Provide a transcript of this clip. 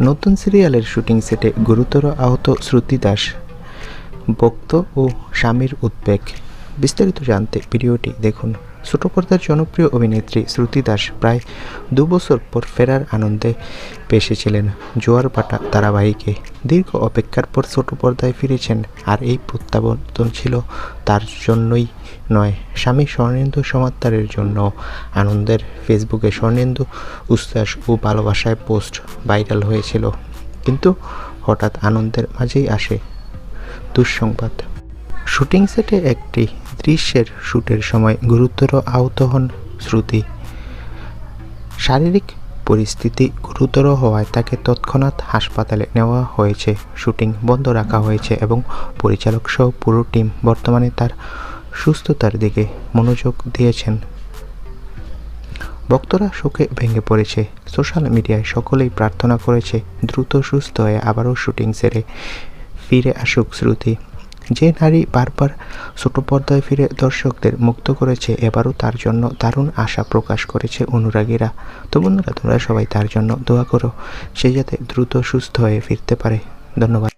নতুন সিরিয়ালের শুটিং সেটে গুরুতর আহত শ্রুতি দাস ভক্ত ও স্বামীর উদ্বেগ। বিস্তারিত জানতে ভিডিওটি দেখুন। ছোট পর্দার জনপ্রিয় অভিনেত্রী শ্রুতি দাস প্রায় দু বছর পর ফেরার আনন্দে পেশেছিলেন জোয়ার পাটা ধারাবাহিকে। দীর্ঘ অপেক্ষার পর ছোট পর্দায় ফিরেছেন আর এই প্রত্যাবর্তন ছিল তার জন্যই নয়, স্বামী স্বর্ণেন্দু সমাত্তারের জন্য। আনন্দের ফেসবুকে স্বর্ণেন্দু উচ্ছ্বাস ও ভালোবাসায় পোস্ট ভাইরাল হয়েছিল। কিন্তু হঠাৎ আনন্দের মাঝেই আসে দুঃসংবাদ। শুটিং সেটে একটি দৃশ্যের শ্যুটের সময় গুরুতর আহত হন শ্রুতি। শারীরিক পরিস্থিতি গুরুতর হওয়ায় তাকে তৎক্ষণাৎ হাসপাতালে নেওয়া হয়েছে। শুটিং বন্ধ রাখা হয়েছে এবং পরিচালক সহ পুরো টিম বর্তমানে তার সুস্থতার দিকে মনোযোগ দিয়েছেন। ভক্তরা শোকে ভেঙে পড়েছে। সোশ্যাল মিডিয়ায় সকলেই প্রার্থনা করেছে, দ্রুত সুস্থ হয়ে আবারও শুটিং সেরে ফিরে আসুক শ্রুতি। যে নারী বারবার ছোট পর্দায় ফিরে দর্শকদের মুক্ত করেছে, এবারও তার জন্য দারুণ আশা প্রকাশ করেছে অনুরাগীরা। তো বন্ধুরা, তোমরা সবাই তার জন্য দোয়া করো, সে যাতে দ্রুত সুস্থ হয়ে ফিরতে পারে। ধন্যবাদ।